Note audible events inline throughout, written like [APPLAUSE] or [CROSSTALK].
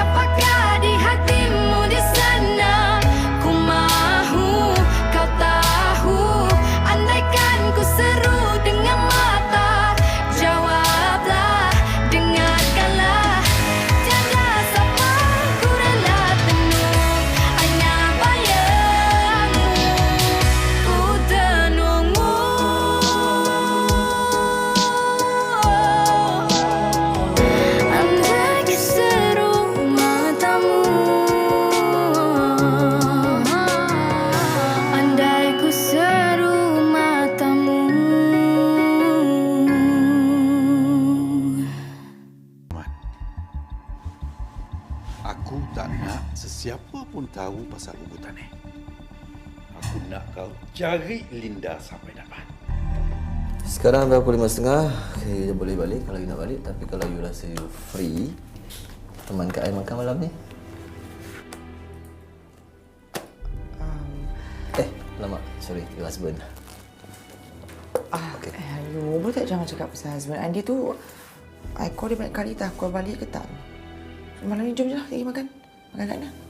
your pocket. Pun tahu pasal ubutan ni. Aku nak kau cari Linda sampai dapat. Sekarang dah pukul lima setengah okay, boleh balik kalau you nak balik. Tapi kalau you rasa you free Teman kat I makan malam ni. Eh, lama. Sorry, your husband. Ah, okay. Hello, boleh tak jangan cakap pasal husband? Andy tu I call dia banyak kali tak call balik ke tak? Malam ni jom je lah pergi makan. Makan kat mana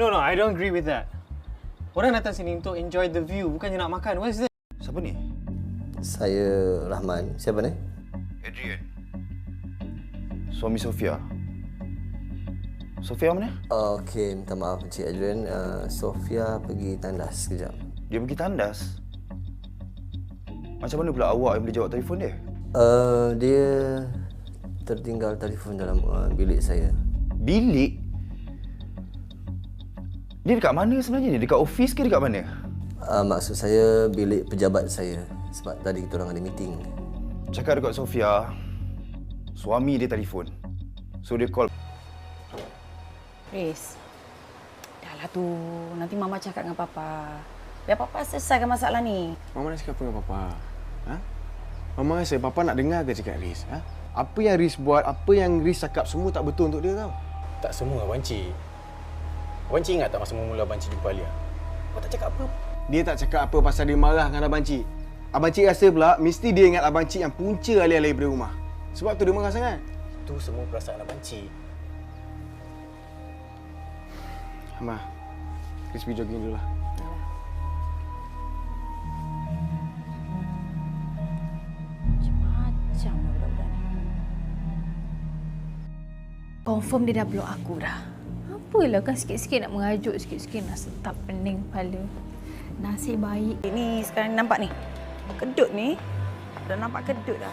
No, no, I don't agree with that. Orang datang sini untuk enjoy the view, bukannya nak makan. What's this? Siapa ni? Saya Rahman Siapa ni? Adrian. Suami Sofia. Sofia mana? Okey, minta maaf Encik Adrian uh, Sofia pergi tandas sekejap Dia pergi tandas. Macam mana pula awak yang boleh jawab telefon dia? uh, Dia tertinggal telefon dalam uh, bilik saya Bilik? Dia dekat mana sebenarnya ni? Dekat office ke dekat mana? uh, Maksud saya bilik pejabat saya Sebab tadi kita orang ada meeting Cakap dekat Sofia, suami dia telefon. So dia call. Riz, dah lah tu. Nanti Mama cakap dengan Papa. Biar Papa selesaikan masalah ni. Mama nak cakap apa dengan Papa? Ha? Mama rasa Papa nak dengar ke cakap Riz? Ha? Apa yang Riz buat, apa yang Riz cakap semua tak betul untuk dia tau. Tak semua Abang Cik. Abang Cik ingat tak masa mula Abang Cik jumpa Alia? Abang tak cakap apa. Dia tak cakap apa pasal dia marah dengan Abang Cik. Abang Cik rasa pula mesti dia ingat Abang Cik yang punca alih-alih daripada rumah. Sebab tu dia marah sangat. Itu semua perasaan Abang Cik. Ma, pergi jogging dulu lah. Macam lah budak-budak ni. Confirm dia dah block aku dah. Apalah kan sikit-sikit nak mengajuk, sikit-sikit nak setap pening kepala. Nasib baik. Ini sekarang nampak ni. Kedut ni. Dah nampak kedut dah.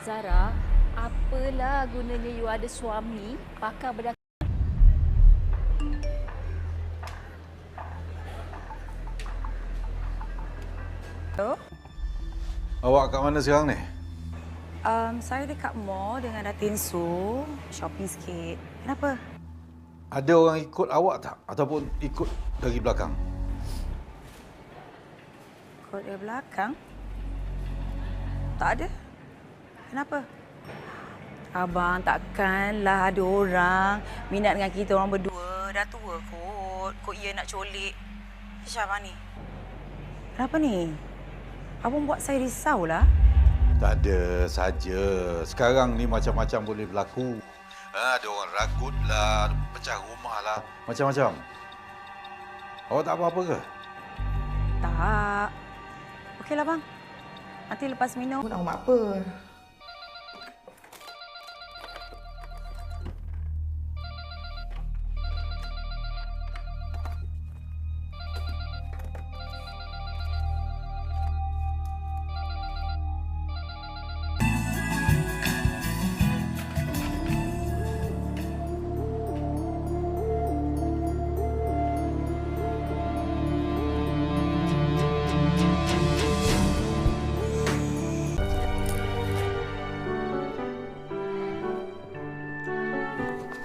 Zara, apalah gunanya you ada suami pakar bedak Tu. Awak kat mana sekarang ni? Um, saya dekat mall dengan Datin Su. Shopping sikit. Kenapa? Ada orang ikut awak tak? Ataupun ikut dari belakang? Kod dari belakang? Tak ada. Kenapa? Abang takkanlah ada orang minat dengan kita orang berdua. Dah tua kot. Kok ia nak colik. Syah abang ni. Kenapa ni? Abang buat saya risau lah. Tak ada saja. Sekarang ni macam-macam boleh berlaku. Ha, ada orang ragut lah, pecah rumah lah. Macam-macam. Awak tak apa-apa ke? Tak. Okeylah bang. Nanti lepas minum. Aku nak rumah apa?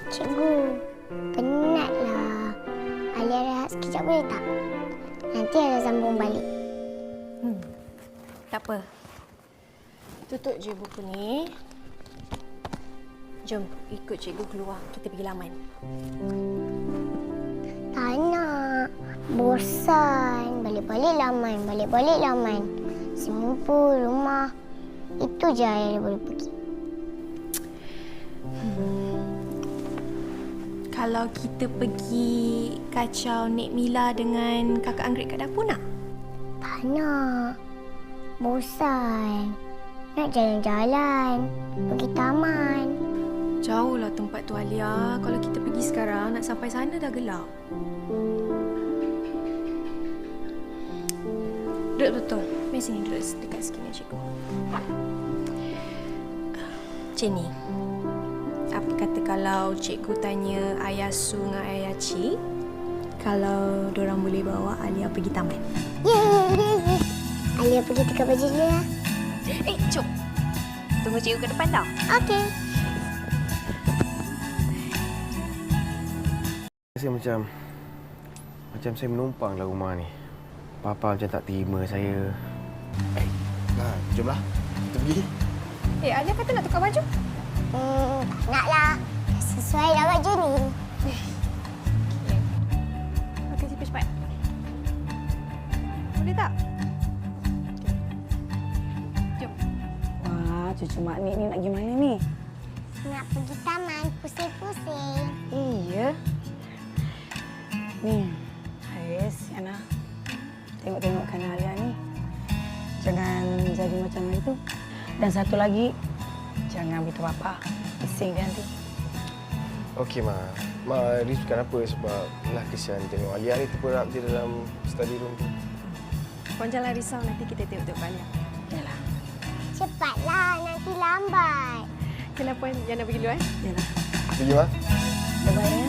Cikgu, penatlah. Alia rehat sekejap boleh tak? Nanti ada sambung balik. Tak apa. Tutup je buku ni. Jom ikut cikgu keluar. Kita pergi laman. Tak nak. Bosan. Balik-balik laman. Balik-balik laman. Pool, rumah. Itu je yang boleh pergi. Kalau kita pergi kacau Nek Mila dengan kakak anggrek kat dapur nak? Tak nak. Bosan. Nak jalan-jalan. Pergi taman. Jauh lah tempat tu Alia. Kalau kita pergi sekarang, nak sampai sana dah gelap. Duduk betul. Mari sini duduk dekat sikit dengan cikgu. Cik ni. Apa kata kalau cikgu tanya Ayah Su dengan Ayah Cik, kalau diorang boleh bawa Alia pergi taman? Yeay. [LAUGHS] Alia pergi tukar baju dulu lah. Eh, jom. Tunggu cikgu ke depan tau. Okey. Saya macam macam saya menumpang dalam rumah ni. Papa macam tak terima saya. Eh, nah, jomlah. Kita pergi. Eh, Alia kata nak tukar baju. Hmm, naklah. Sesuai lah baju ni. Okey, cepat-cepat. Boleh tak? Jom. Wah, cucu mak ni, ni nak pergi mana ni? Nak pergi taman pusing-pusing. Iya. Ni, Haris, Yana. Tengok-tengokkan Alia ni. Jangan jadi macam hari tu. Dan satu lagi, jangan beritahu bapa. Bising dia nanti. Okey, Ma. Ma, Riz bukan apa sebab lah kesian tengok Alia ni terperap je dalam study room tu. Puan jangan risau, nanti kita tengok-tengok Alia. Yalah. Cepatlah, nanti lambat. Okeylah Puan, jangan nak pergi dulu eh. Yalah. Pergi, Ma. Bye-bye ya.